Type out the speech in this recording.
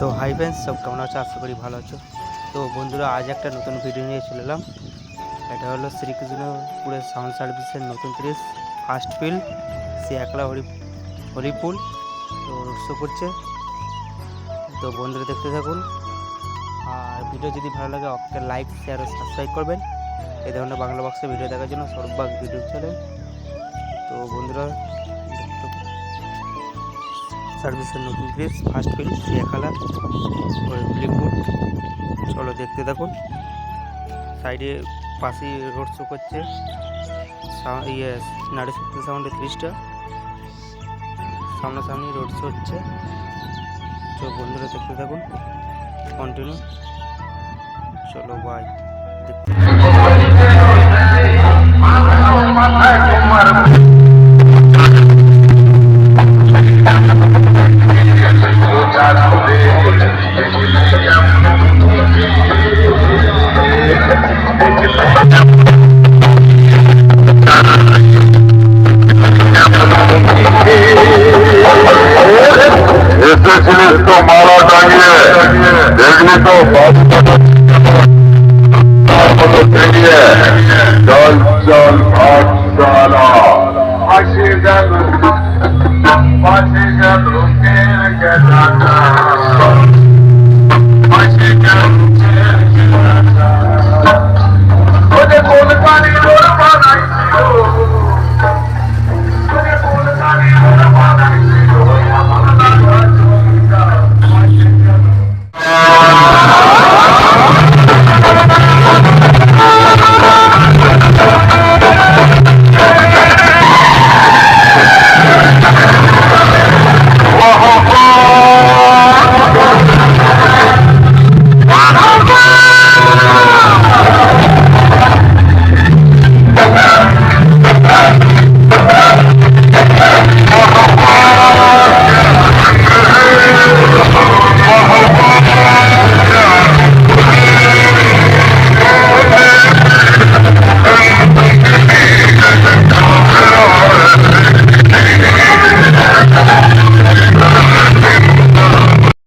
তো hi friends সব কেমন আছো? আশা করি ভালো আছো। তো বন্ধুরা, আজ একটা নতুন ভিডিও নিয়ে চলে এলাম। এটা হলো শ্রীকৃষ্ণপুরের সাউন্ড সার্ভিসের নতুন প্রেস ফার্স্ট ফিল্ড সে একলা হরি হরিপুল তো শো করছে। তো বন্ধুরা, দেখতে থাকুন। আর ভিডিও যদি ভালো লাগে, অপকে লাইক শেয়ার ও সাবস্ক্রাইব করবেন। এই ধরনের বাংলা বক্সে ভিডিও দেখার জন্য সৌরভবাগ ভিডিও চলে। তো বন্ধুরা। সার্ভিসের নতুন প্রেস ফার্স্ট ফিল্ড সিয়াখালা ব্লিকউড চলো দেখতে থাকুন। সাইডে পাশেই রোড শো করছে। ইয়ে নারী শক্তি সাউন্ডে ত্রিশটা সামনাসামনি রোড শো হচ্ছে। তো বন্ধুরা দেখতে থাকুন। কন্টিনিউ চলো বাই এসেছিলিস তো মালা টাঙিয়ে দেখলি তো বেরিয়ে চল চল পাঠশালা ফাঁসি গেল ফাঁসি গেল